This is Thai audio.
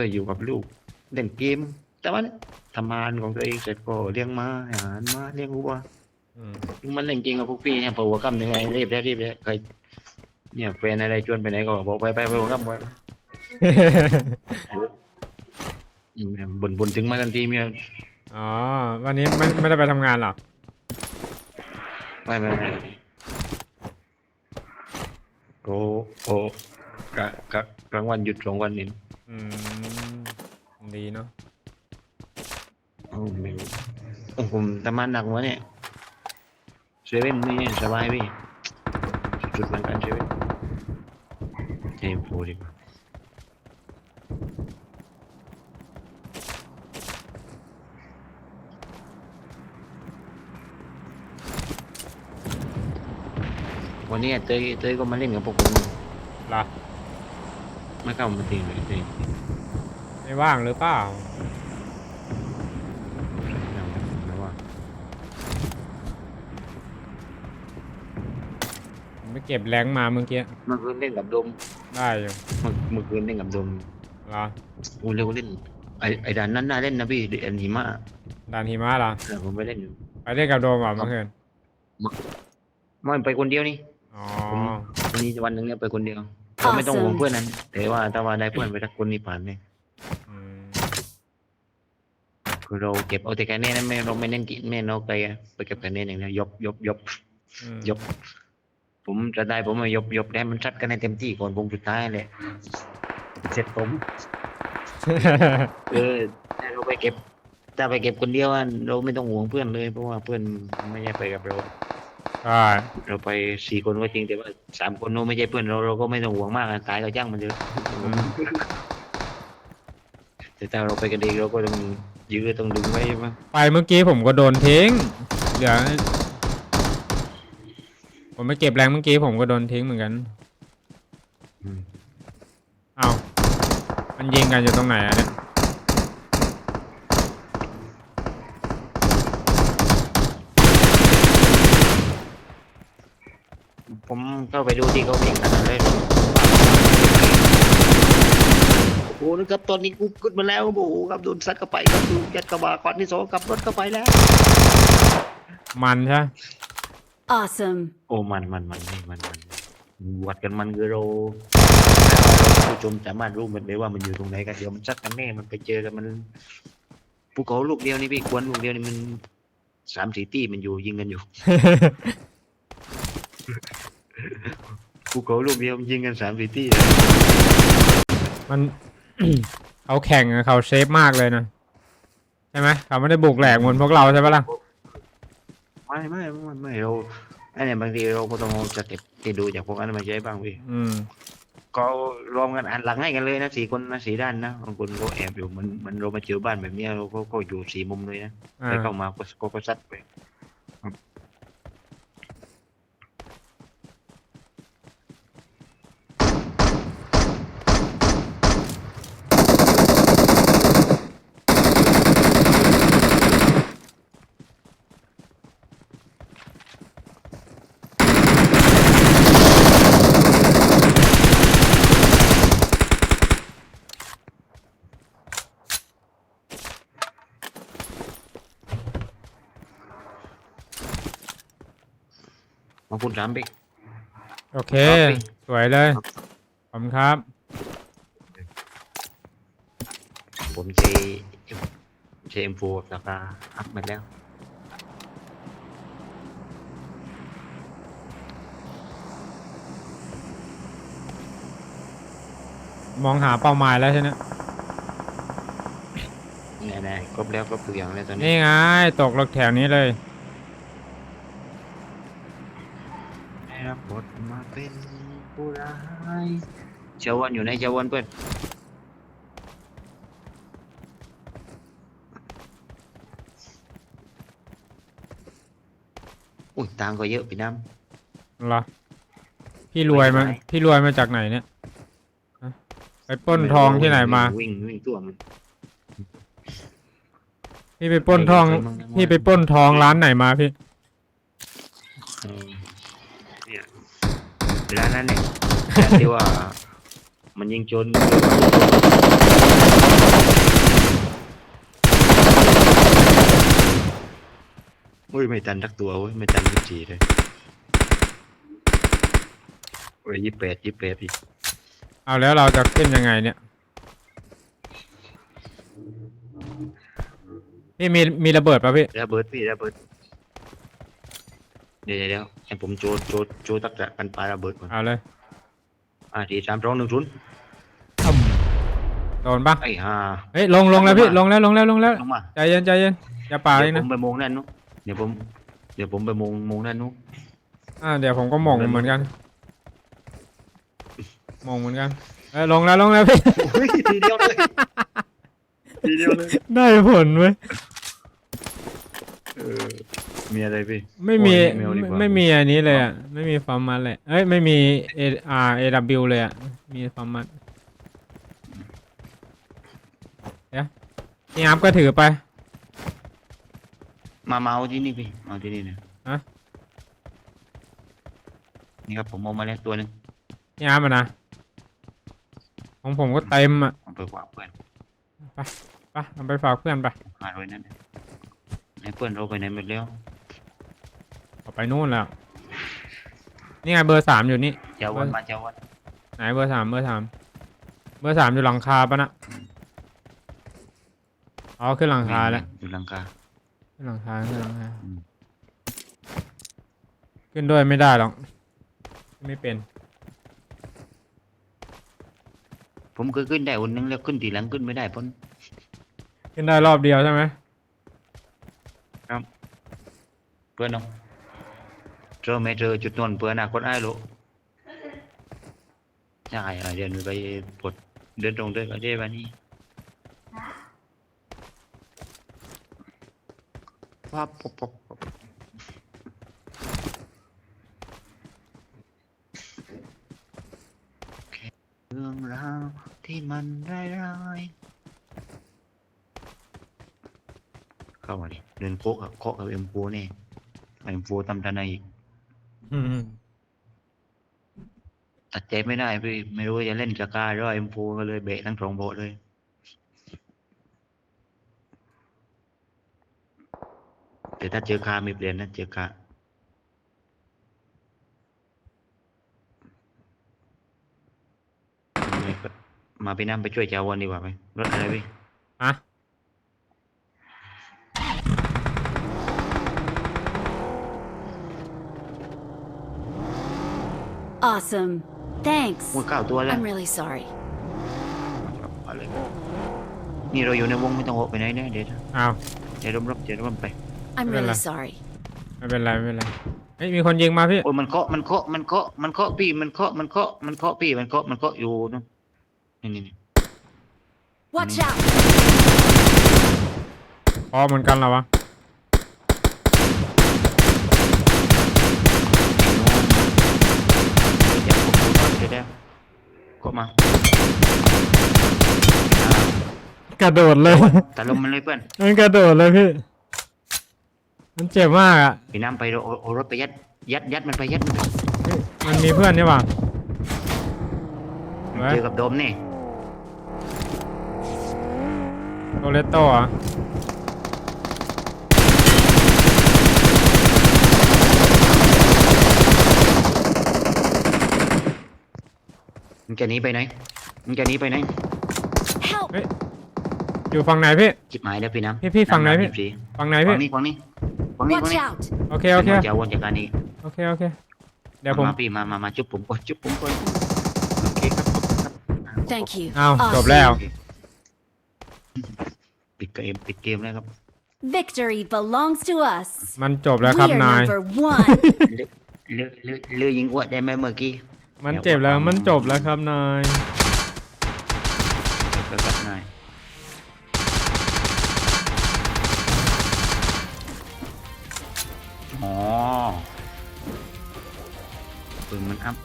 ก็อยู่กับลูกเล่นเกม แต่ว่าเนี่ยทำงานของตัวเองเสร็จก็เลี้ยงม้าอาหารม้าเลี้ยงวัวอืมมันเล่นเกมกับพวกพี่เนี่ยพอหัวค่ำยังไงรีบแล้วรีบแล้วเคยเนี่ยแฟนอะไรชวนไปไหนก็บอกไปไปไปหัวค่ำไปอืมบนบนถึงมาทันทีเมียอ๋อ วันนี้ไม่ไม่ได้ไปทำงานเหรอ ไม่ไม่ไม่โอ้โอ้กะกะกลางวันหยุดสองวันนี่ อืม ดีเนาะ โอ้ไม่รู้โอ้ผมทำงานหนักวะเนี่ยเซเว่นนี่สบายพี่สุดๆเหมือนกันเซเว่นเทมโฟดีกว่าวันนี้เต้ยเต้ยก็มาเล่นกับพวกผมเหรอ ไม่เข้ามาตีเลยเต้ยไม่ว่างหรือเปล่าแล้วว่าผมไปเก็บแรงค์มาเมื่อกี้เมื่อคืนเล่นกับดมได้อยู่เมื่อเมื่อคืนเล่นกับดมเหรอโอ้เร็วเล่นไอไอด่านนั้นน่าเล่นนะพี่เอ็นหิมะด่านหิมะเหรอแต่ผมไปเล่นไปเล่นกับโดมเหรอเมื่อคืนไม่ไปคนเดียวนี่อ๋อวันนี้วันหนึ่งเนี่ยไปคนเดียว เราไม่ต้องห่วงเพื่อนนั้นแต่ว่าถ้าว่าได้เพื่อนไปสักคนนี่ผ่านเลยอืมคือเราเก็บเอาแต่คะแนนนั้นไม่เราไม่เน้นกินไม่เราไปไปเก็บคะแนนอย่างเดียวยบยบยบอืมยบ ผมจะได้ผมมายบยบได้มันชัดกันในเต็มที่ก่อนวงสุดท้ายเลยเสร็จผมเออถ้าเราไปเก็บถ้าไปเก็บคนเดียวอะเราไม่ต้องห่วงเพื่อนเลย เพราะว่าเพื่อนไม่ใช่ไปกับเรา ใช่เราไปสี่คนก็จริงแต่ว่าสามคนโน้ไม่ใช่เพื่อนเราเราก็ไม่ต้องห่วงมากอะตายก็จ้างมันเถอะอืมแต่ถ้าเราไปกันเองเราก็ต้องยื้อต้องดึงไว้ใช่ไหมไปเมื่อกี้ผมก็โดนทิ้ง เดี๋ยวผมไปเก็บแรงเมื่อกี้ผมก็โดนทิ้งเหมือนกันอืมเอามันยิงกันอยู่ตรงไหนอะเนี่ย ผมเข้าไปดูที่เขาเองกันเลยโอ้โหนะครับตอนนี้กูขึ้นมาแล้วโอ้โหครับโดนซัดเข้าไปครับดูยัดกระบะก่อนที่สองขับรถเข้าไปแล้ว มันใช่ Awesome. โอ้มันมันมันนี่มันมันวัดกันมันคือเราผู้ชมสามารถรู้มันได้ว่ามันอยู่ตรงไหนกันเดี๋ยวมันซัดกันแน่มันไปเจอกันมันภูเขาลูกเดียวนี่พี่ควนลูกเดียวนี่มันสามสี่ตี้มันอยู่ยิงกันอยู่ ภูเขาลูกเดียวมันยิงกันสามสี่ตี้มันเขาแข่งอะเขาเซฟมากเลยนะใช่ไหมเขาไม่ได้บุกแหลกเหมือนพวกเราใช่ปะล่ะไม่ไม่ไม่ไม่เราไอ้เนี่ยบางทีเราก็ต้องเอาสเต็ปที่ดูจากพวกนั้นมาใช้บ้างพี่อืม ก็รวมกันอันหลังให้กันเลยนะสี่คนนะสี่ด้านนะบางคนก็แอบอยู่มันมันเรามาเจอบ้านแบบเนี้ยเราก็ก็อยู่สี่มุมเลยนะอ่า ไปเข้ามาก็ก็ก็ซัดไป มาคุณสามบิ๊ก โอเค ครับพี่ สวยเลย ขอบคุณครับ ผมเจเจเอ็มโฟราคาอัพมาแล้ว มองหาเป้าหมายแล้วใช่ไหมแน่ๆครบแล้วครบทุกอย่างแล้วตอนนี้นี่ไง ตกรถแถวนี้เลย ได้รั บบทมาเป็นผู้ร้ายเชาวันอยู่ในเชาวันเพื่อนอุ้ยตังค์ก็เยอะพี่น้ำเหรอพี่รวยมาไม่เป็นไรพี่รวยมาจากไหนเนี่ยฮะไปปล้นทองที่ไหนมา วิ่งวิ่งตัวมันพี่ไปปล้นทองไม่เคยมั่งนะพี่ไปปล้นทองร้านไหนมาพี่ ร้านนั้นเนี่ยร้านที่ว่า มันยิงจนอุ้ยไม่ตันทักตัวเว้ยไม่ตันยี่สี่เลยโอ้ยยี่แปดยี่แปดพี่เอาแล้วเราจะขึ้นยังไงเนี่ยพี่มีมีระเบิดป่ะพี่ระเบิดพี่ระเบิดเดี๋ยวเดี๋ยวเดี๋ยวให้ผมโจโจโจตักกะกันปาระเบิดก่อนเอาเลยอ่าทีสามสองหนึ่งศูนย์อืมโดนปะไอ้ห่า เฮ้ยลงลงแล้วพี่ลงแล้วลงแล้วลงแล้วลงมา ใจเย็นใจเย็นอย่าป่าเลเดี๋ยยวผนะมไปมองนั่นนู้นเดี๋ยวผม เดี๋ยวผมไปมองมองนั่นนู้น อ่าเดี๋ยวผมก็มองเหมือนกันมองเหมือนกันเอ้ยลงแล้วลงแล้วพี่โอ้ยทีเดียวเลย ทีเดียวเลย ได้ผลเว้ย เออมีอะไรพี่ไม่มีโอ้ยไม่เอาดีกว่าไม่มีอันนี้เลยอะไม่มีฟาร์มัสเลยเอ้ยไม่มีเออาร์เอวเลยอะมีฟาร์มัสเดี๋ยวนี่อัพก็ถือไป มามาเอาที่นี่พี่เอาที่นี่นะฮะ นี่ครับผมเอามาแล้วตัวหนึงนี่อัพอะนะของผมก็เต็มอะเอาไปฝากเพื่อนไปเอาไปฝากเพื่อนไปหาไว้นั่นนะให้ เพื่อนเราไปไหนหมดแล้วเอาไปนู่นแล้ว นี่ไงเบอร์สามอยู่นี่ เจ้าวันมาเจ้าวันไหนเบอร์สามเบอร์สามเบอร์สามอยู่หลังคาปะนะอ๋อขึ้นหลังคาแล้วอยู่หลังคาขึ้นหลังคาขึ้นหลังคาอืมขึ้นด้วยไม่ได้หรอกไม่เป็น ผมเคยขึ้นได้วันนึงแล้วขึ้นทีหลังขึ้นไม่ได้เพราะขึ้นได้รอบเดียวใช่ไหม เพื่อนน้องเจอไม่เจอจุดนวนเพื่อนอนาคตไอ้ลูกใช่อะเดินไปปลดเดินตรงเดินก็ได้บ้านี้ว้าปบปบปบแค่เรื่องราวที่มันร้ายๆเข้ามาดิเดินโคกอะเคาะกับเอ็มโฟนี่ เอ็มโฟทำทันในอีกอืมตัดใจไม่ได้พี่ ไม่รู้ว่าจะเล่นกับกล้าหรือเอ็มโฟก็เลยเบะทั้งสองโบะเลย แต่ถ้าเจอคามีเปลี่ยนนะเจอคาไม่ก็มาพี่น้ำไปช่วยเจ้าวันดีกว่าไหมรถอะไรพี่ Awesome. Thanks. มูเก้าตัวแล้ว I'm really sorry. เอาเลยนี่เราอยู่ในวงไม่ต้องโหไปไหนนะเดี๋ยวอ้าว เดี๋ยวร่มๆเดี๋ยวร่มๆไป I'm Really? really sorry. ไม่เป็นไรไม่เป็นไรเฮ้ยมีคนยิงมาพี่ โอ้ยมันเคาะมันเคาะมันเคาะมันเคาะพี่มันเคาะมันเคาะมันเคาะพี่มันเคาะมันเคาะอยู่นะนี่นี่นี่ Watch out. พอเหมือนกันเหรอวะ เดี๋ยวผมดูก่อนเดี๋ยวเดี๋ยว เคาะมา กระโดดเลยแต่ลมมันเลยเพื่อนมันกระโดดเลยพี่ มันเจ็บมากอะ พี่น้ำไปเอาเอาเอารถไปยัด ยัดยัดมันไปยัดมันไปเฮ้ยมันมีเพื่อนนี่หว่าเฮ้ยเจอกับโดมนี่โตเลตโต้เหรอะ มันจะหนีไปไหนมันจะหนีไปไหน Help. อยู่ฝั่งไหนพี่ จิบหายแล้วพี่น้ำพี่พี่ฝั่งไหนพี่ำำสิฝั่งไหนฝั่พี่งนี้ฝั่งนี้ฝั่งนี้ฝั่ง Watch นี้ out. โอเคโอเค จะวนจากการนี้โอเคโอเค เดี๋ยวผม มาพี่มามามาจุ๊บผมก่อนจุ๊บผมก่อนโอเคครับขอบคุณครับ Thank you. อ้าว จบ Awesome. แล้วโอเคปิดเกมปิดเกมแล้วครับ Victory belongs to us. มันจบแล้ว We ครับ are นาย number one. เลือเลือเลือยิงอ้วดได้ไหมเมื่อกี้ มันเจ็บแล้วมันจบแล้วครับนายเดี๋ยวครับนายอ๋อปืนมันอัพ